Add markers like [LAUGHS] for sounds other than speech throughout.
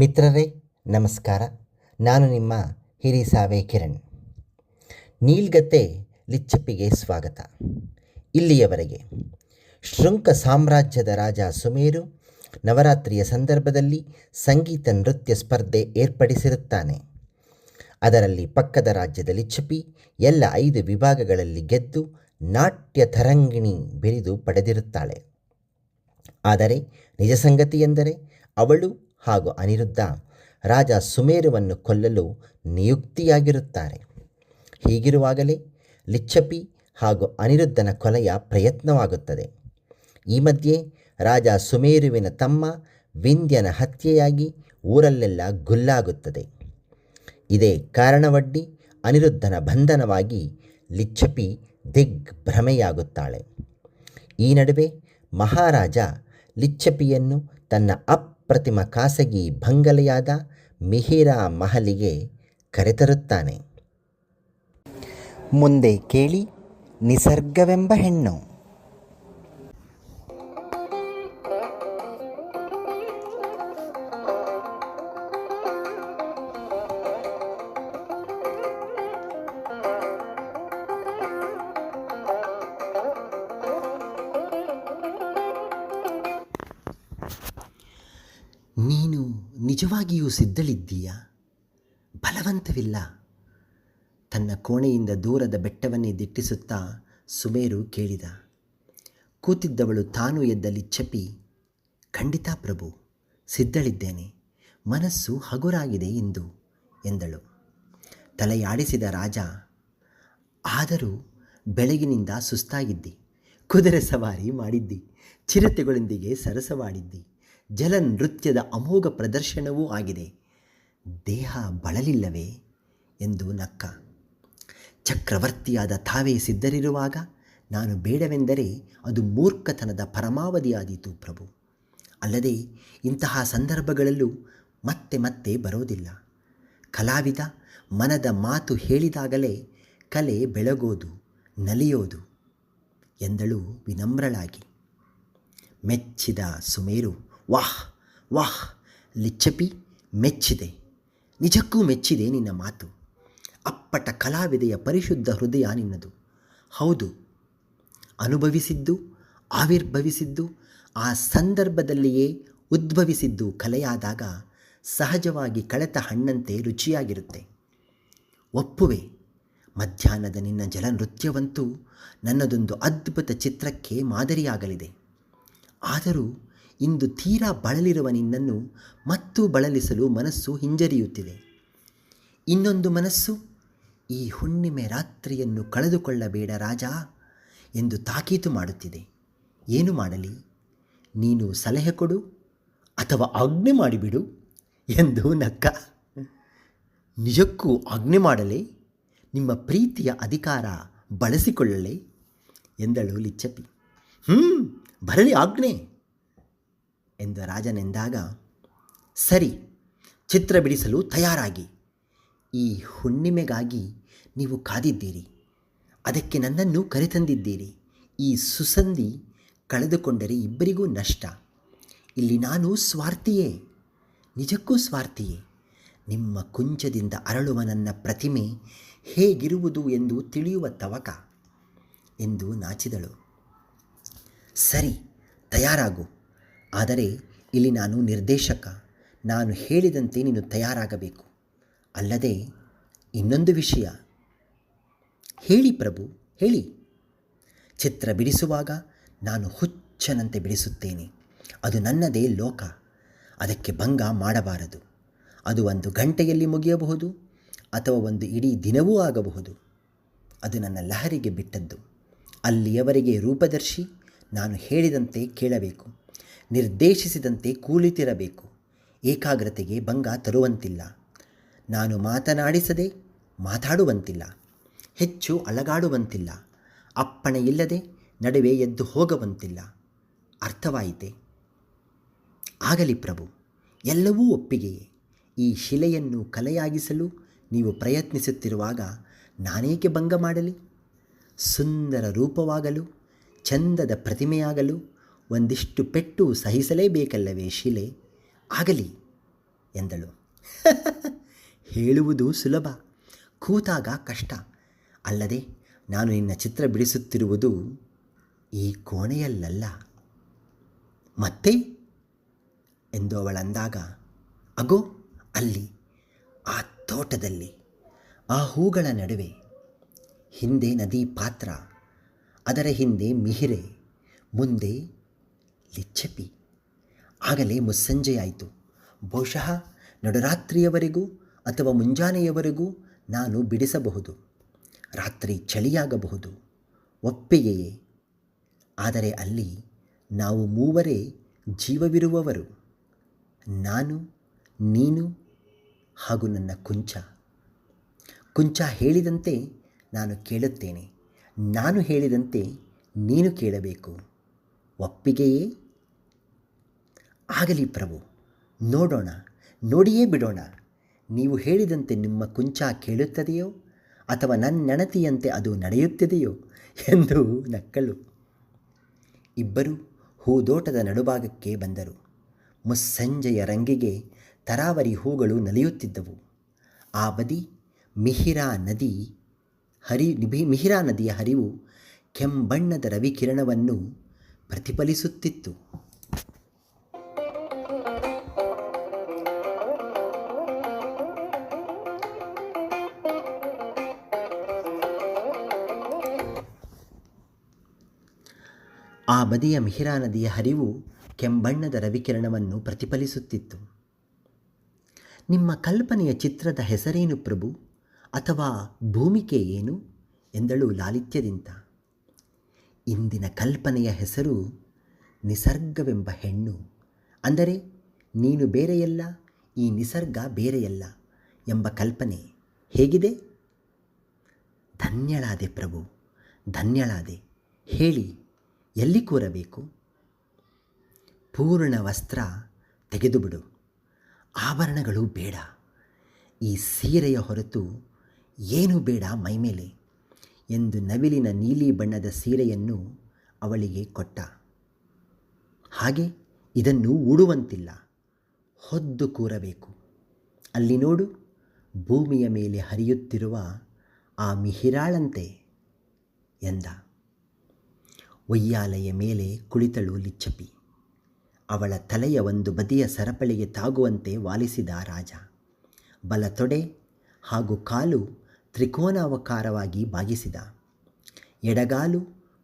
ಮಿತ್ರರೇ, ನಮಸ್ಕಾರ. ನಾನು ನಿಮ್ಮ ಹಿರಿಸಾವೆ ಕಿರಣ್. ನೀಲ್ಗತ್ತೆ ಲಿಚ್ಚಪ್ಪಿಗೆ ಸ್ವಾಗತ. ಇಲ್ಲಿಯವರೆಗೆ ಶೃಂಕ ಸಾಮ್ರಾಜ್ಯದ ರಾಜ ಸುಮೇರು ನವರಾತ್ರಿಯ ಸಂದರ್ಭದಲ್ಲಿ ಸಂಗೀತ ನೃತ್ಯ ಸ್ಪರ್ಧೆ ಏರ್ಪಡಿಸಿರುತ್ತಾನೆ. ಅದರಲ್ಲಿ ಪಕ್ಕದ ರಾಜ್ಯದ ಲಿಚ್ಚಪಿ ಎಲ್ಲ ಐದು ವಿಭಾಗಗಳಲ್ಲಿ ಗೆದ್ದು ನಾಟ್ಯ ತರಂಗಿಣಿ ಬಿರಿದು ಪಡೆದಿರುತ್ತಾಳೆ. ಆದರೆ ನಿಜ ಸಂಗತಿ ಎಂದರೆ ಅವಳು ಹಾಗೂ ಅನಿರುದ್ಧ ರಾಜ ಸುಮೇರುವನ್ನು ಕೊಲ್ಲಲು ನಿಯುಕ್ತಿಯಾಗಿರುತ್ತಾರೆ. ಹೀಗಿರುವಾಗಲೇ ಲಿಚ್ಚಪಿ ಹಾಗೂ ಅನಿರುದ್ಧನ ಕೊಲೆಯ ಪ್ರಯತ್ನವಾಗುತ್ತದೆ. ಈ ಮಧ್ಯೆ ರಾಜ ಸುಮೇರುವಿನ ತಮ್ಮ ವಿಂಧ್ಯನ ಹತ್ಯೆಯಾಗಿ ಊರಲ್ಲೆಲ್ಲ ಗುಲ್ಲಾಗುತ್ತದೆ. ಇದೇ ಕಾರಣವಡ್ಡಿ ಅನಿರುದ್ಧನ ಬಂಧನವಾಗಿ ಲಿಚ್ಚಪಿ ದಿಗ್ಭ್ರಮೆಯಾಗುತ್ತಾಳೆ. ಈ ನಡುವೆ ಮಹಾರಾಜ ಲಿಚ್ಚಪಿಯನ್ನು ತನ್ನ ಅಪ್ರತಿಮ ಖಾಸಗಿ ಬಂಗಲೆಯಾದ ಮಿಹಿರಾ ಮಹಲಿಗೆ ಕರೆತರುತ್ತಾನೆ. ಮುಂದೆ ಕೇಳಿ ನಿಸರ್ಗವೆಂಬ ಹೆಣ್ಣು. ನಿಜವಾಗಿಯೂ ಸಿದ್ಧಳಿದ್ದೀಯಾ ಬಲವಂತವಿಲ್ಲ. ತನ್ನ ಕೋಣೆಯಿಂದ ದೂರದ ಬೆಟ್ಟವನ್ನೇ ದಿಟ್ಟಿಸುತ್ತಾ ಸುಮೇರು ಕೇಳಿದ. ಕೂತಿದ್ದವಳು ತಾನು ಎದ್ದಲ್ಲಿ ಚಪಿ ಖಂಡಿತ ಪ್ರಭು, ಸಿದ್ಧಳಿದ್ದೇನೆ. ಮನಸ್ಸು ಹಗುರಾಗಿದೆ ಇಂದು, ಎಂದಳು. ತಲೆಯಾಡಿಸಿದ ರಾಜ, ಆದರೂ ಬೆಳಗಿನಿಂದ ಸುಸ್ತಾಗಿದ್ದಿ, ಕುದುರೆ ಸವಾರಿ ಮಾಡಿದ್ದಿ, ಚಿರತೆಗಳೊಂದಿಗೆ ಸರಸವಾಡಿದ್ದಿ ಜಲ ನೃತ್ಯದ ಅಮೋಘ ಪ್ರದರ್ಶನವೂ ಆಗಿದೆ. ದೇಹ ಬಳಲಿಲ್ಲವೇ? ಎಂದು ನಕ್ಕ. ಚಕ್ರವರ್ತಿಯಾದ ತಾವೇ ಸಿದ್ಧರಿರುವಾಗ ನಾನು ಬೇಡವೆಂದರೆ ಅದು ಮೂರ್ಖತನದ ಪರಮಾವಧಿಯಾದೀತು ಪ್ರಭು. ಅಲ್ಲದೆ ಇಂತಹ ಸಂದರ್ಭಗಳಲ್ಲೂ ಮತ್ತೆ ಮತ್ತೆ ಬರೋದಿಲ್ಲ. ಕಲಾವಿದ ಮನದ ಮಾತು ಹೇಳಿದಾಗಲೇ ಕಲೆ ಬೆಳಗೋದು, ನಲಿಯೋದು ಎಂದಳು ವಿನಮ್ರಳಾಗಿ. ಮೆಚ್ಚಿದ ಸುಮೇರು ವಾಹ್ ವಾಹ್, ಲಿಚ್ಚಪಿ ಮೆಚ್ಚಿದೆ. ನಿಜಕ್ಕೂ ಮೆಚ್ಚಿದೆ ನಿನ್ನ ಮಾತು. ಅಪ್ಪಟ ಕಲಾವಿದೆಯ ಪರಿಶುದ್ಧ ಹೃದಯ ನಿನ್ನದು. ಹೌದು, ಅನುಭವಿಸಿದ್ದು, ಆವಿರ್ಭವಿಸಿದ್ದು, ಆ ಸಂದರ್ಭದಲ್ಲಿಯೇ ಉದ್ಭವಿಸಿದ್ದು ಕಲೆಯಾದಾಗ ಸಹಜವಾಗಿ ಕಳೆತ ಹಣ್ಣಂತೆ ರುಚಿಯಾಗಿರುತ್ತೆ. ಒಪ್ಪುವೆ, ಮಧ್ಯಾಹ್ನದ ನಿನ್ನ ಜಲನೃತ್ಯವಂತೂ ನನ್ನದೊಂದು ಅದ್ಭುತ ಚಿತ್ರಕ್ಕೆ ಮಾದರಿಯಾಗಲಿದೆ. ಆದರೂ ಇಂದು ತೀರಾ ಬಳಲಿರುವ ನಿನ್ನನ್ನು ಮತ್ತೂ ಬಳಲಿಸಲು ಮನಸ್ಸು ಹಿಂಜರಿಯುತ್ತಿದೆ. ಇನ್ನೊಂದು ಮನಸ್ಸು, ಈ ಹುಣ್ಣಿಮೆ ರಾತ್ರಿಯನ್ನು ಕಳೆದುಕೊಳ್ಳಬೇಡ ರಾಜ ಎಂದು ತಾಕೀತು ಮಾಡುತ್ತಿದೆ. ಏನು ಮಾಡಲಿ? ನೀನು ಸಲಹೆ ಕೊಡು ಅಥವಾ ಆಜ್ಞೆ ಮಾಡಿಬಿಡು ಎಂದು ನಕ್ಕ. ನಿಜಕ್ಕೂ ಆಜ್ಞೆ ಮಾಡಲೇ? ನಿಮ್ಮ ಪ್ರೀತಿಯ ಅಧಿಕಾರ ಬಳಸಿಕೊಳ್ಳಲೇ? ಎಂದಳು ಲಿಚ್ಚಪ್ಪಿ. ಹ್ಞೂ ಬರಲಿ ಆಜ್ಞೆ. ಎಂದು ರಾಜನೆಂದಾಗ, ಸರಿ, ಚಿತ್ರ ಬಿಡಿಸಲು ತಯಾರಾಗಿ. ಈ ಹುಣ್ಣಿಮೆಗಾಗಿ ನೀವು ಕಾದಿದ್ದೀರಿ. ಅದಕ್ಕೆ ನನ್ನನ್ನು ಕರೆತಂದಿದ್ದೀರಿ. ಈ ಸುಸಂಧಿ ಕಳೆದುಕೊಂಡರೆ ಇಬ್ಬರಿಗೂ ನಷ್ಟ. ಇಲ್ಲಿ ನಾನು ಸ್ವಾರ್ಥಿಯೇ? ನಿಜಕ್ಕೂ ಸ್ವಾರ್ಥಿಯೇ? ನಿಮ್ಮ ಕುಂಚದಿಂದ ಅರಳುವ ನನ್ನ ಪ್ರತಿಮೆ ಹೇಗಿರುವುದು ಎಂದು ತಿಳಿಯುವ ತವಕ ಎಂದು ನಾಚಿದಳು. ಸರಿ, ತಯಾರಾಗು. ಆದರೆ ಇಲ್ಲಿ ನಾನು ನಿರ್ದೇಶಕ, ನಾನು ಹೇಳಿದಂತೆ ನೀನು ತಯಾರಾಗಬೇಕು. ಅಲ್ಲದೆ ಇನ್ನೊಂದು ವಿಷಯ. ಹೇಳಿ ಪ್ರಭು, ಹೇಳಿ. ಚಿತ್ರ ಬಿಡಿಸುವಾಗ ನಾನು ಹುಚ್ಚನಂತೆ ಬಿಡಿಸುತ್ತೇನೆ. ಅದು ನನ್ನದೇ ಲೋಕ. ಅದಕ್ಕೆ ಭಂಗ ಮಾಡಬಾರದು. ಅದು ಒಂದು ಗಂಟೆಯಲ್ಲಿ ಮುಗಿಯಬಹುದು ಅಥವಾ ಒಂದು ಇಡೀ ದಿನವೂ ಆಗಬಹುದು. ಅದು ನನ್ನ ಲಹರಿಗೆ ಬಿಟ್ಟದ್ದು. ಅಲ್ಲಿಯವರೆಗೆ ರೂಪದರ್ಶಿ ನಾನು ಹೇಳಿದಂತೆ ಕೇಳಬೇಕು. ನಿರ್ದೇಶಿಸಿದಂತೆ ಕೂಳಿತಿರಬೇಕು ಏಕಾಗ್ರತೆಗೆ ಭಂಗ ತರುವಂತಿಲ್ಲ. ನಾನು ಮಾತನಾಡಿಸದೆ ಮಾತಾಡುವಂತಿಲ್ಲ. ಹೆಚ್ಚು ಅಲಗಾಡುವಂತಿಲ್ಲ. ಅಪ್ಪಣೆ ಇಲ್ಲದೆ ನಡುವೆ ಎದ್ದು ಹೋಗುವಂತಿಲ್ಲ. ಅರ್ಥವಾಯಿತೆ? ಆಗಲಿ ಪ್ರಭು, ಎಲ್ಲವೂ ಒಪ್ಪಿಗೆಯೇ. ಈ ಶಿಲೆಯನ್ನು ಕಲೆಯಾಗಿಸಲು ನೀವು ಪ್ರಯತ್ನಿಸುತ್ತಿರುವಾಗ ನಾನೇಕೆ ಭಂಗ ಮಾಡಲಿ? ಸುಂದರ ರೂಪವಾಗಲು ಚಂದದ ಪ್ರತಿಮೆಯಾಗಲು ಒಂದಿಷ್ಟು ಪೆಟ್ಟು ಸಹಿಸಲೇಬೇಕಲ್ಲವೇ ಶಿಲೆ? ಆಗಲಿ, ಎಂದಳು. [LAUGHS] ಹೇಳುವುದು ಸುಲಭ, ಕೂತಾಗ ಕಷ್ಟ. ಅಲ್ಲದೆ ನಾನು ನಿನ್ನ ಚಿತ್ರ ಬಿಡಿಸುತ್ತಿರುವುದು ಈ ಕೋಣೆಯಲ್ಲಲ್ಲ. ಮತ್ತೆ? ಎಂದು ಅವಳಂದಾಗ ಅಗೋ, ಅಲ್ಲಿ, ಆ ತೋಟದಲ್ಲಿ, ಆ ಹೂಗಳ ನಡುವೆ, ಹಿಂದೆ ನದಿ ಪಾತ್ರ, ಅದರ ಹಿಂದೆ ಮಿಹಿರೆ, ಮುಂದೆ ಲಿಚ್ಚಪಿ ಆಗಲೇ ಮುಸ್ಸಂಜೆಯಾಯಿತು. ಬಹುಶಃ ನಡುರಾತ್ರಿಯವರೆಗೂ ಅಥವಾ ಮುಂಜಾನೆಯವರೆಗೂ ನಾನು ಬಿಡಿಸಬಹುದು. ರಾತ್ರಿ ಚಳಿಯಾಗಬಹುದು. ಒಪ್ಪಿಗೆಯೇ ಆದರೆ ಅಲ್ಲಿ ನಾವು ಮೂವರೇ ಜೀವವಿರುವವರು. ನಾನು, ನೀನು ಹಾಗೂ ನನ್ನ ಕುಂಚ. ಕುಂಚ ಹೇಳಿದಂತೆ ನಾನು ಕೇಳುತ್ತೇನೆ. ನಾನು ಹೇಳಿದಂತೆ ನೀನು ಕೇಳಬೇಕು. ಒಪ್ಪಿಗೆಯೇ ಆಗಲಿ ಪ್ರಭು, ನೋಡೋಣ, ನೋಡಿಯೇ ಬಿಡೋಣ. ನೀವು ಹೇಳಿದಂತೆ ನಿಮ್ಮ ಕುಂಚ ಕೇಳುತ್ತದೆಯೋ, ಅಥವಾ ನನ್ನೆಣತಿಯಂತೆ ಅದು ನಡೆಯುತ್ತಿದೆಯೋ ಎಂದು ನಕ್ಕಳು. ಇಬ್ಬರು ಹೂದೋಟದ ನಡುಭಾಗಕ್ಕೆ ಬಂದರು. ಮುಸ್ಸಂಜೆಯ ರಂಗಿಗೆ ತರಾವರಿ ಹೂಗಳು ನಲಿಯುತ್ತಿದ್ದವು. ಆ ಬದಿ ಮಿಹಿರಾ ನದಿ ಹರಿ ಮಿಹಿರಾ ನದಿಯ ಹರಿವು ಕೆಂಬಣ್ಣದ ರವಿಕಿರಣವನ್ನು ಪ್ರತಿಫಲಿಸುತ್ತಿತ್ತು. ಆ ಬದಿಯ ಮಿಹಿರಾ ನದಿಯ ಹರಿವು ಕೆಂಬಣ್ಣದ ರವಿಕಿರಣವನ್ನು ಪ್ರತಿಫಲಿಸುತ್ತಿತ್ತು. ನಿಮ್ಮ ಕಲ್ಪನೆಯ ಚಿತ್ರದ ಹೆಸರೇನು ಪ್ರಭು? ಅಥವಾ ಭೂಮಿಕೆ ಏನು? ಎಂದಳು ಲಾಲಿತ್ಯದಿಂದ. ಇಂದಿನ ಕಲ್ಪನೆಯ ಹೆಸರು ನಿಸರ್ಗವೆಂಬ ಹೆಣ್ಣು. ಅಂದರೆ ನೀನು ಬೇರೆಯಲ್ಲ, ಈ ನಿಸರ್ಗ ಬೇರೆಯಲ್ಲ ಎಂಬ ಕಲ್ಪನೆ ಹೇಗಿದೆ? ಧನ್ಯಳಾದೆ ಪ್ರಭು, ಧನ್ಯಳಾದೆ. ಹೇಳಿ, ಎಲ್ಲಿ ಕೂರಬೇಕು? ಪೂರ್ಣ ವಸ್ತ್ರ ತೆಗೆದುಬಿಡು. ಆಭರಣಗಳು ಬೇಡ. ಈ ಸೀರೆಯ ಹೊರತು ಏನೂ ಬೇಡ ಮೈಮೇಲೆ. ಎಂದು ನವಿಲಿನ ನೀಲಿ ಬಣ್ಣದ ಸೀರೆಯನ್ನು ಅವಳಿಗೆ ಕೊಟ್ಟ. ಹಾಗೆ ಇದನ್ನು ಉಡುವಂತಿಲ್ಲ, ಹೊದ್ದು ಕೂರಬೇಕು. ಅಲ್ಲಿ ನೋಡು, ಭೂಮಿಯ ಮೇಲೆ ಹರಿಯುತ್ತಿರುವ ಆ ಮಿಹಿರಾಳಂತೆ ಎಂದ. ಒಯ್ಯಾಲೆಯ ಮೇಲೆ ಕುಳಿತಳು ಲಿಚ್ಚಪಿ. ಅವಳ ತಲೆಯ ಒಂದು ಬದಿಯ ಸರಪಳಿಗೆ ತಾಗುವಂತೆ ವಾಲಿಸಿದ ರಾಜ. ಬಲ ತೊಡೆ ಹಾಗೂ ಕಾಲು ತ್ರಿಕೋನಾವಕಾರವಾಗಿ ಬಾಗಿಸಿದ. ಎಡಗಾಲು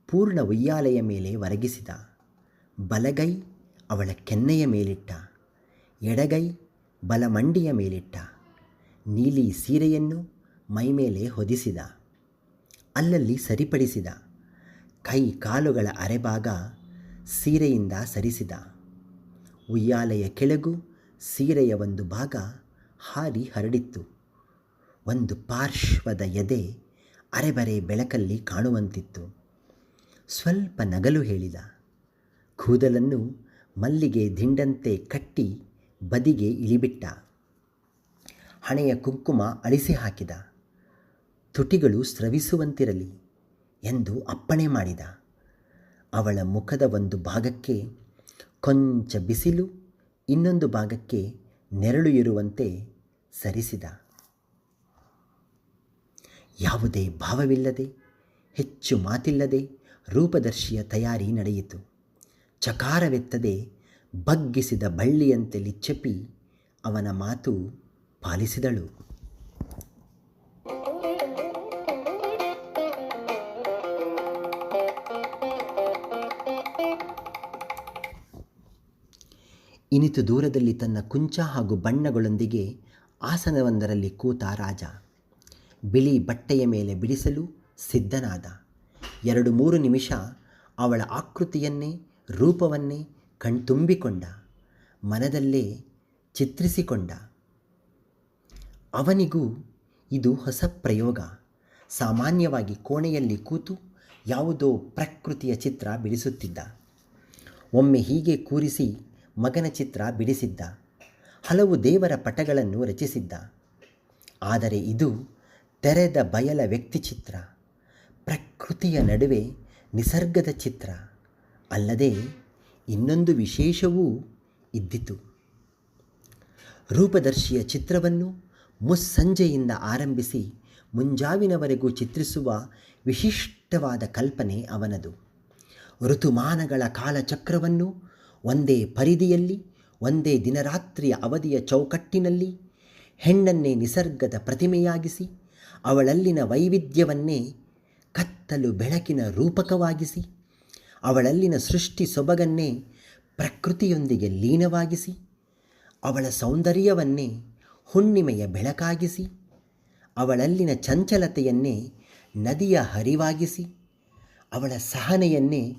ಪೂರ್ಣ ಉಯ್ಯಾಲೆಯ ಮೇಲೆ ಒರಗಿಸಿದ. ಬಲಗೈ ಅವಳ ಕೆನ್ನೆಯ ಮೇಲಿಟ್ಟ. ಎಡಗೈ ಬಲಮಂಡಿಯ ಮೇಲಿಟ್ಟ. ನೀಲಿ ಸೀರೆಯನ್ನು ಮೈಮೇಲೆ ಹೊದಿಸಿದ. ಅಲ್ಲಲ್ಲಿ ಸರಿಪಡಿಸಿದ. ಕೈ ಕಾಲುಗಳ ಅರೆಭಾಗ ಸೀರೆಯಿಂದ ಸರಿಸಿದ. ಉಯ್ಯಾಲೆಯ ಕೆಳಗು ಸೀರೆಯ ಒಂದು ಭಾಗ ಹಾರಿ ಹರಡಿತ್ತು. ಒಂದು ಪಾರ್ಶ್ವದ ಎದೆ ಅರೆಬರೆ ಬೆಳಕಲ್ಲಿ ಕಾಣುವಂತಿತ್ತು. ಸ್ವಲ್ಪ ನಗಲು ಹೇಳಿದ. ಕೂದಲನ್ನು ಮಲ್ಲಿಗೆ ದಿಂಡಂತೆ ಕಟ್ಟಿ ಬದಿಗೆ ಇಳಿಬಿಟ್ಟ. ಹಣೆಯ ಕುಂಕುಮ ಅಳಿಸಿ ಹಾಕಿದ. ತುಟಿಗಳು ಸ್ರವಿಸುವಂತಿರಲಿ ಎಂದು ಅಪ್ಪಣೆ ಮಾಡಿದ. ಅವಳ ಮುಖದ ಒಂದು ಭಾಗಕ್ಕೆ ಕೊಂಚ ಬಿಸಿಲು, ಇನ್ನೊಂದು ಭಾಗಕ್ಕೆ ನೆರಳು ಇರುವಂತೆ ಸರಿಸಿದ. ಯಾವುದೇ ಭಾವವಿಲ್ಲದೆ, ಹೆಚ್ಚು ಮಾತಿಲ್ಲದೆ ರೂಪದರ್ಶಿಯ ತಯಾರಿ ನಡೆಯಿತು. ಚಕಾರವೆತ್ತದೆ ಬಗ್ಗಿಸಿದ ಬಳ್ಳಿಯಂತೆ ಲಿಚ್ಚಪಿ ಅವನ ಮಾತು ಪಾಲಿಸಿದಳು. ಇನಿತು ದೂರದಲ್ಲಿ ತನ್ನ ಕುಂಚ ಹಾಗೂ ಬಣ್ಣಗಳೊಂದಿಗೆ ಆಸನವೊಂದರಲ್ಲಿ ಕೂತ ರಾಜ ಬಿಳಿ ಬಟ್ಟೆಯ ಮೇಲೆ ಬಿಡಿಸಲು ಸಿದ್ಧನಾದ. ಎರಡು ಮೂರು ನಿಮಿಷ ಅವಳ ಆಕೃತಿಯನ್ನೇ, ರೂಪವನ್ನೇ ಕಣ್ತುಂಬಿಕೊಂಡ. ಮನದಲ್ಲೇ ಚಿತ್ರಿಸಿಕೊಂಡ. ಅವನಿಗೂ ಇದು ಹೊಸ ಪ್ರಯೋಗ. ಸಾಮಾನ್ಯವಾಗಿ ಕೋಣೆಯಲ್ಲಿ ಕೂತು ಯಾವುದೋ ಪ್ರಕೃತಿಯ ಚಿತ್ರ ಬಿಡಿಸುತ್ತಿದ್ದ. ಒಮ್ಮೆ ಹೀಗೆ ಕೂರಿಸಿ ಮಗನ ಚಿತ್ರ ಬಿಡಿಸಿದ್ದ. ಹಲವು ದೇವರ ಪಟಗಳನ್ನು ರಚಿಸಿದ್ದ. ಆದರೆ ಇದು ತೆರೆದ ಬಯಲ ವ್ಯಕ್ತಿ ಚಿತ್ರ, ಪ್ರಕೃತಿಯ ನಡುವೆ ನಿಸರ್ಗದ ಚಿತ್ರ. ಅಲ್ಲದೆ ಇನ್ನೊಂದು ವಿಶೇಷವೂ ಇದ್ದಿತು. ರೂಪದರ್ಶಿಯ ಚಿತ್ರವನ್ನು ಮುಸ್ಸಂಜೆಯಿಂದ ಆರಂಭಿಸಿ ಮುಂಜಾವಿನವರೆಗೂ ಚಿತ್ರಿಸುವ ವಿಶಿಷ್ಟವಾದ ಕಲ್ಪನೆ ಅವನದು. ಋತುಮಾನಗಳ ಕಾಲಚಕ್ರವನ್ನು ಒಂದೇ ಪರಿಧಿಯಲ್ಲಿ, ಒಂದೇ ದಿನರಾತ್ರಿಯ ಅವಧಿಯ ಚೌಕಟ್ಟಿನಲ್ಲಿ, ಹೆಣ್ಣನ್ನೇ ನಿಸರ್ಗದ ಪ್ರತಿಮೆಯಾಗಿಸಿ ಅವಳಲ್ಲಿನ ವೈವಿಧ್ಯವನ್ನೇ ಕತ್ತಲು ಬೆಳಕಿನ ರೂಪಕವಾಗಿಸಿ, ಅವಳಲ್ಲಿನ ಸೃಷ್ಟಿ ಸೊಬಗನ್ನೇ ಪ್ರಕೃತಿಯೊಂದಿಗೆ ಲೀನವಾಗಿಸಿ, ಅವಳ ಸೌಂದರ್ಯವನ್ನೇ ಹುಣ್ಣಿಮೆಯ ಬೆಳಕಾಗಿಸಿ, ಅವಳಲ್ಲಿನ ಚಂಚಲತೆಯನ್ನೇ ನದಿಯ ಹರಿವಾಗಿಸಿ, ಅವಳ ಸಹನೆಯನ್ನೇ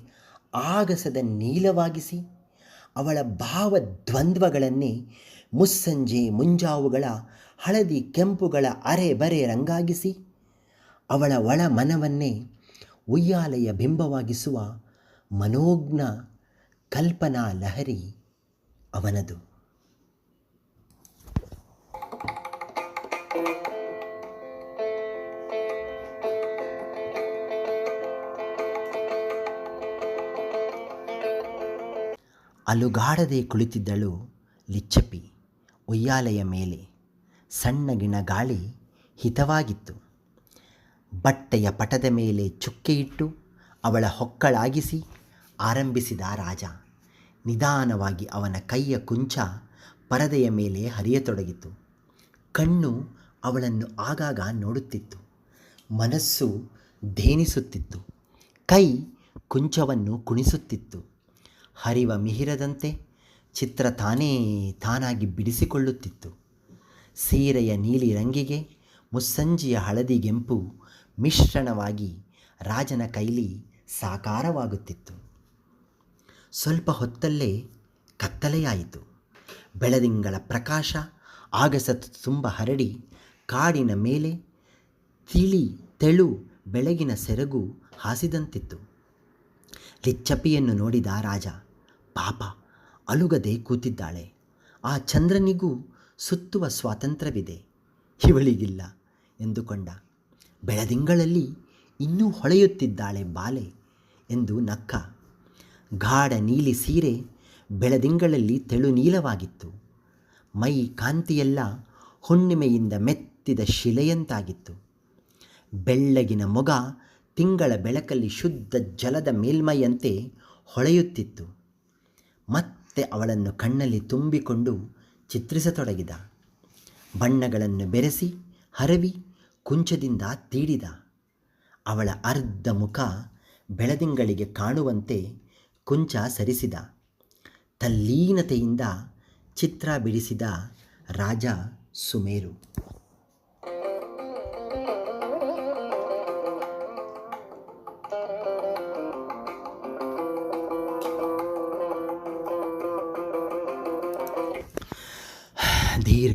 ಆಗಸದ ನೀಲವಾಗಿಸಿ, ಅವಳ ಭಾವದ್ವಂದ್ವಗಳನ್ನೇ ಮುಸ್ಸಂಜೆ ಮುಂಜಾವುಗಳ ಹಳದಿ ಕೆಂಪುಗಳ ಅರೆ ಬರೆ ರಂಗಾಗಿಸಿ, ಅವಳ ಒಳ ಮನವನ್ನೇ ಉಯ್ಯಾಲೆಯ ಬಿಂಬವಾಗಿಸುವ ಮನೋಜ್ಞ ಕಲ್ಪನಾ ಲಹರಿ ಅವನದು. ಅಲುಗಾಡದೆ ಕುಳಿತಿದ್ದಳು ಲಿಚ್ಚಪಿ ಉಯ್ಯಾಲೆಯ ಮೇಲೆ. ಸಣ್ಣಗಿಣ ಗಾಳಿ ಹಿತವಾಗಿತ್ತು. ಬಟ್ಟೆಯ ಪಟದ ಮೇಲೆ ಚುಕ್ಕೆಯಿಟ್ಟು ಅವಳ ಹೊಕ್ಕಳಾಗಿಸಿ ಆರಂಭಿಸಿದ ರಾಜ ನಿಧಾನವಾಗಿ ಅವನ ಕೈಯ ಕುಂಚ ಪರದೆಯ ಮೇಲೆ ಹರಿಯತೊಡಗಿತು. ಕಣ್ಣು ಅವಳನ್ನು ಆಗಾಗ ನೋಡುತ್ತಿತ್ತು. ಮನಸ್ಸು ಧೇನಿಸುತ್ತಿತ್ತು. ಕೈ ಕುಂಚವನ್ನು ಕುಣಿಸುತ್ತಿತ್ತು. ಹರಿವ ಮಿಹಿರದಂತೆ ಚಿತ್ರ ತಾನೇ ತಾನಾಗಿ ಬಿಡಿಸಿಕೊಳ್ಳುತ್ತಿತ್ತು. ಸೀರೆಯ ನೀಲಿ ರಂಗಿಗೆ ಮುಸ್ಸಂಜಿಯ ಹಳದಿಗೆಂಪು ಮಿಶ್ರಣವಾಗಿ ರಾಜನ ಕೈಲಿ ಸಾಕಾರವಾಗುತ್ತಿತ್ತು. ಸ್ವಲ್ಪ ಹೊತ್ತಲ್ಲೇ ಕತ್ತಲೆಯಾಯಿತು. ಬೆಳದಿಂಗಳ ಪ್ರಕಾಶ ಆಗಸತ್ ತುಂಬ ಹರಡಿ ಕಾಡಿನ ಮೇಲೆ ತಿಳಿ ತೆಳು ಬೆಳಗಿನ ಸೆರಗು ಹಾಸಿದಂತಿತ್ತು. ಲಿಚ್ಚಪಿಯನ್ನು ನೋಡಿದ ರಾಜ, ಪಾಪ, ಅಲುಗದೆ ಕೂತಿದ್ದಾಳೆ. ಆ ಚಂದ್ರನಿಗೂ ಸುತ್ತುವ ಸ್ವಾತಂತ್ರ್ಯವಿದೆ. ಇವಳಿಗಿಲ್ಲ ಎಂದುಕೊಂಡ. ಬೆಳದಿಂಗಳಲ್ಲಿ ಇನ್ನೂ ಹೊಳೆಯುತ್ತಿದ್ದಾಳೆ ಬಾಲೆ ಎಂದು ನಕ್ಕ. ಗಾಢ ನೀಲಿ ಸೀರೆ ಬೆಳದಿಂಗಳಲ್ಲಿ ತೆಳು ನೀಲವಾಗಿತ್ತು. ಮೈ ಕಾಂತಿಯೆಲ್ಲ ಹುಣ್ಣಿಮೆಯಿಂದ ಮೆತ್ತಿದ ಶಿಲೆಯಂತಾಗಿತ್ತು. ಬೆಳ್ಳಗಿನ ಮೊಗ ತಿಂಗಳ ಬೆಳಕಲ್ಲಿ ಶುದ್ಧ ಜಲದ ಮೇಲ್ಮೈಯಂತೆ ಹೊಳೆಯುತ್ತಿತ್ತು. ಮತ್ತೆ ಅವಳನ್ನು ಕಣ್ಣಲ್ಲಿ ತುಂಬಿಕೊಂಡು ಚಿತ್ರಿಸತೊಡಗಿದ. ಬಣ್ಣಗಳನ್ನು ಬೆರೆಸಿ, ಹರವಿ, ಕುಂಚದಿಂದ ತೀಡಿದ. ಅವಳ ಅರ್ಧ ಮುಖ ಬೆಳದಿಂಗಳಿಗೆ ಕಾಣುವಂತೆ ಕುಂಚ ಸರಿಸಿದ. ತಲ್ಲೀನತೆಯಿಂದ ಚಿತ್ರ ಬಿಡಿಸಿದ ರಾಜ ಸುಮೇರು.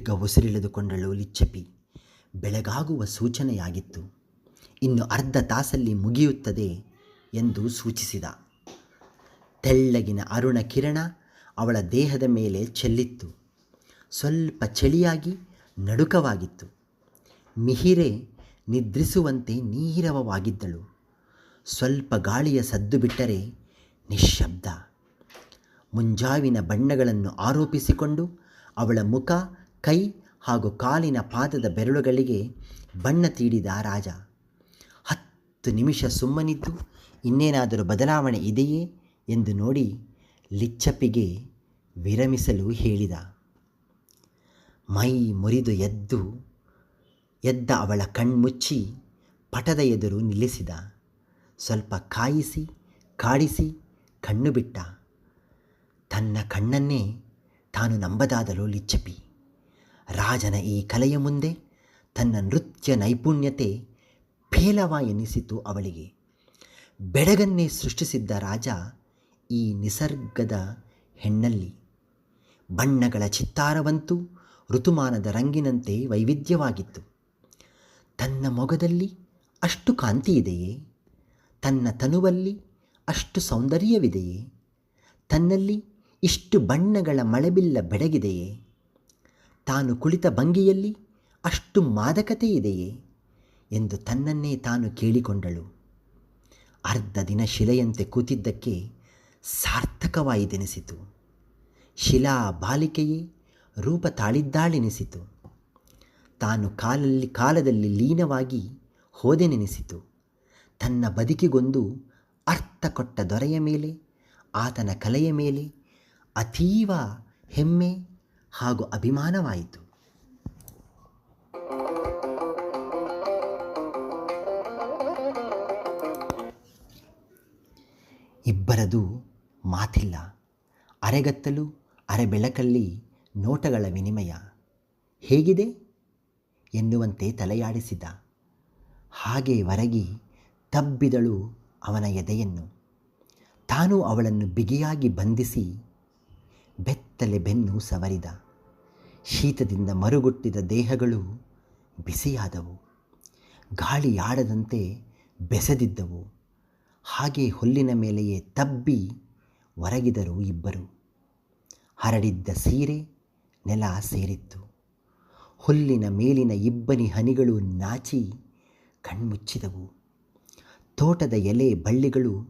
ದೀರ್ಘ ಉಸಿರಿಳಿದುಕೊಂಡಳು ಲಿಚ್ಚಪಿ. ಬೆಳಗಾಗುವ ಸೂಚನೆಯಾಗಿತ್ತು. ಇನ್ನು ಅರ್ಧ ತಾಸಲ್ಲಿ ಮುಗಿಯುತ್ತದೆ ಎಂದು ಸೂಚಿಸಿದ. ತೆಳ್ಳಗಿನ ಅರುಣ ಕಿರಣ ಅವಳ ದೇಹದ ಮೇಲೆ ಚೆಲ್ಲಿತ್ತು. ಸ್ವಲ್ಪ ಚಳಿಯಾಗಿ ನಡುಕವಾಗಿತ್ತು. ಮಿಹಿರೆ ನಿದ್ರಿಸುವಂತೆ ನೀರವವಾಗಿದ್ದಳು. ಸ್ವಲ್ಪ ಗಾಳಿಯ ಸದ್ದು ಬಿಟ್ಟರೆ ನಿಶ್ಶಬ್ದ. ಮುಂಜಾವಿನ ಬಣ್ಣಗಳನ್ನು ಆರೋಪಿಸಿಕೊಂಡು ಅವಳ ಮುಖ ಕೈ ಹಾಗೂ ಕಾಲಿನ ಪಾದದ ಬೆರಳುಗಳಿಗೆ ಬಣ್ಣ ತೀಡಿದ ರಾಜ. ಹತ್ತು ನಿಮಿಷ ಸುಮ್ಮನಿದ್ದು, ಇನ್ನೇನಾದರೂ ಬದಲಾವಣೆ ಇದೆಯೇ ಎಂದು ನೋಡಿ ಲಿಚ್ಚಪ್ಪಿಗೆ ವಿರಮಿಸಲು ಹೇಳಿದ. ಮೈ ಮುರಿದು ಎದ್ದು, ಎದ್ದ ಅವಳ ಕಣ್ಮುಚ್ಚಿ ಪಟದ ಎದುರು ನಿಲ್ಲಿಸಿದ. ಸ್ವಲ್ಪ ಕಾಯಿಸಿ, ಕಾಡಿಸಿ ಕಣ್ಣು ಬಿಟ್ಟ. ತನ್ನ ಕಣ್ಣನ್ನೇ ತಾನು ನಂಬದಾದಳು ಲಿಚ್ಚಪಿ. ರಾಜನ ಈ ಕಲೆಯ ಮುಂದೆ ತನ್ನ ನೃತ್ಯ ನೈಪುಣ್ಯತೆ ಫೇಲವ ಎನಿಸಿತು ಅವಳಿಗೆ. ಬೆಡಗನ್ನೇ ಸೃಷ್ಟಿಸಿದ್ದ ರಾಜ ಈ ನಿಸರ್ಗದ ಹೆಣ್ಣಲ್ಲಿ. ಬಣ್ಣಗಳ ಚಿತ್ತಾರವಂತೂ ಋತುಮಾನದ ರಂಗಿನಂತೆ ವೈವಿಧ್ಯವಾಗಿತ್ತು. ತನ್ನ ಮೊಗದಲ್ಲಿ ಅಷ್ಟು ಕಾಂತಿಯಿದೆಯೇ? ತನ್ನ ತನುವಲ್ಲಿ ಅಷ್ಟು ಸೌಂದರ್ಯವಿದೆಯೇ? ತನ್ನಲ್ಲಿ ಇಷ್ಟು ಬಣ್ಣಗಳ ಮಳೆಬಿಲ್ಲ ಬೆಡಗಿದೆಯೇ? ತಾನು ಕುಳಿತ ಭಂಗಿಯಲ್ಲಿ ಅಷ್ಟು ಮಾದಕತೆ ಇದೆಯೇ ಎಂದು ತನ್ನನ್ನೇ ತಾನು ಕೇಳಿಕೊಂಡಳು. ಅರ್ಧ ದಿನ ಶಿಲೆಯಂತೆ ಕೂತಿದ್ದಕ್ಕೆ ಸಾರ್ಥಕವಾಯಿದೆನಿಸಿತು ಶಿಲಾ ಬಾಲಿಕೆಯೇ ರೂಪ ತಾಳಿದ್ದಾಳೆನಿಸಿತು. ತಾನು ಕಾಲಲ್ಲಿ ಕಾಲದಲ್ಲಿ ಲೀನವಾಗಿ ಹೋದೆನೆನಿಸಿತು. ತನ್ನ ಬದುಕಿಗೊಂದು ಅರ್ಥ ಕೊಟ್ಟ ದೊರೆಯ ಮೇಲೆ, ಆತನ ಕಲೆಯ ಮೇಲೆ ಅತೀವ ಹೆಮ್ಮೆ ಹಾಗೂ ಅಭಿಮಾನವಾಯಿತು. ಇಬ್ಬರದು ಮಾತಿಲ್ಲ. ಅರೆಗತ್ತಲು ಅರೆ ಬೆಳಕಲ್ಲಿ ನೋಟಗಳ ವಿನಿಮಯ. ಹೇಗಿದೆ? ಎನ್ನುವಂತೆ ತಲೆಯಾಡಿಸಿದ. ಹಾಗೆ ಹೊರಗಿ ತಬ್ಬಿದಳು ಅವನ ಎದೆಯನ್ನು. ತಾನು ಅವಳನ್ನು ಬಿಗಿಯಾಗಿ ಬಂಧಿಸಿ ಬೆತ್ತಲೆ ಬೆನ್ನು ಸವರಿದ. ಶೀತದಿಂದ ಮರುಗುಟ್ಟಿದ ದೇಹಗಳು ಬಿಸಿಯಾದವು. ಗಾಳಿಯಾಡದಂತೆ ಬೆಸೆದಿದ್ದವು. ಹಾಗೆ ಹುಲ್ಲಿನ ಮೇಲೆಯೇ ತಬ್ಬಿ ಒರಗಿದರು ಇಬ್ಬರು. ಹರಡಿದ್ದ ಸೀರೆ ನೆಲ ಸೇರಿತ್ತು. ಹುಲ್ಲಿನ ಮೇಲಿನ ಇಬ್ಬನಿ ಹನಿಗಳು ನಾಚಿ ಕಣ್ಮುಚ್ಚಿದವು. ತೋಟದ ಎಲೆ ಬಳ್ಳಿಗಳು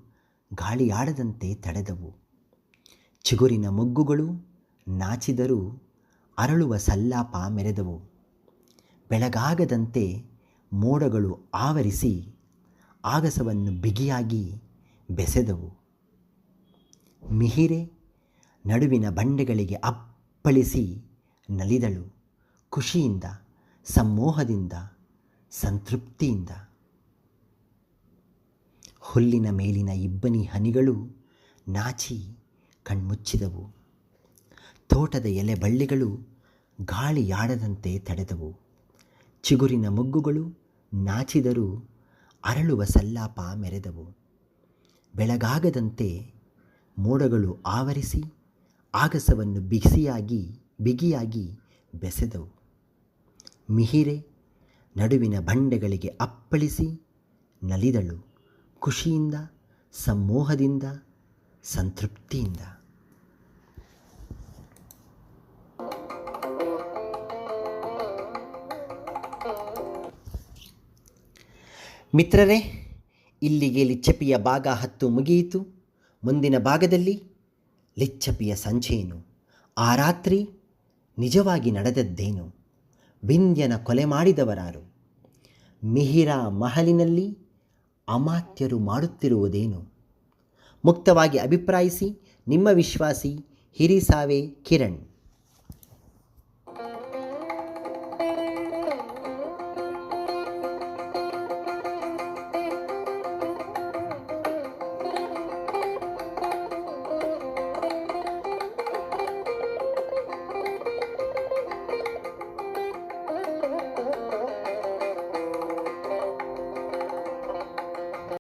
ಗಾಳಿಯಾಡದಂತೆ ತಡೆದವು. ಚಿಗುರಿನ ಮೊಗ್ಗುಗಳು ನಾಚಿದರೂ ಅರಳುವ ಸಲ್ಲಾಪ ಮೆರೆದವು ಬೆಳಗಾಗದಂತೆ ಮೋಡಗಳು ಆವರಿಸಿ ಆಗಸವನ್ನು ಬಿಗಿಯಾಗಿ ಬೆಸೆದವು. ಮಿಹಿರೆ ನಡುವಿನ ಬಂಡೆಗಳಿಗೆ ಅಪ್ಪಳಿಸಿ ನಲಿದಳು. ಖುಷಿಯಿಂದ, ಸಮ್ಮೋಹದಿಂದ, ಸಂತೃಪ್ತಿಯಿಂದ. ಹುಲ್ಲಿನ ಮೇಲಿನ ಇಬ್ಬನಿ ಹನಿಗಳು ನಾಚಿ ಕಣ್ಮುಚ್ಚಿದವು. ತೋಟದ ಎಲೆ ಬಳ್ಳಿಗಳು ಗಾಳಿಯಾಡದಂತೆ ತಡೆದವು. ಚಿಗುರಿನ ಮೊಗ್ಗುಗಳು ನಾಚಿದರೂ ಅರಳುವ ಸಲ್ಲಾಪ ಮೆರೆದವು. ಬೆಳಗಾಗದಂತೆ ಮೋಡಗಳು ಆವರಿಸಿ ಆಗಸವನ್ನು ಬಿಸಿಯಾಗಿ ಬಿಗಿಯಾಗಿ ಬೆಸೆದವು. ಮಿಹಿರೆ ನಡುವಿನ ಬಂಡೆಗಳಿಗೆ ಅಪ್ಪಳಿಸಿ ನಲಿದಳು. ಖುಷಿಯಿಂದ ಸಮ್ಮೋಹದಿಂದ ಸಂತೃಪ್ತಿಯಿಂದ. ಮಿತ್ರರೇ ಇಲ್ಲಿಗೆ ಲಿಚ್ಚಪಿಯ ಭಾಗ ಹತ್ತು ಮುಗಿಯಿತು. ಮುಂದಿನ ಭಾಗದಲ್ಲಿ ಲಿಚ್ಚಪಿಯ ಸಂಜೆಯೇನು ಆ ರಾತ್ರಿ ನಿಜವಾಗಿ ನಡೆದದ್ದೇನು? ಬಿಂದ್ಯನ ಕೊಲೆ ಮಾಡಿದವರಾರು? ಮಿಹಿರಾ ಮಹಲಿನಲ್ಲಿ ಅಮಾತ್ಯರು ಮಾಡುತ್ತಿರುವುದೇನು? ಮುಕ್ತವಾಗಿ ಅಭಿಪ್ರಾಯಿಸಿ, ನಿಮ್ಮ ವಿಶ್ವಾಸಿ ಹಿರಿಸಾವೆ ಕಿರಣ್.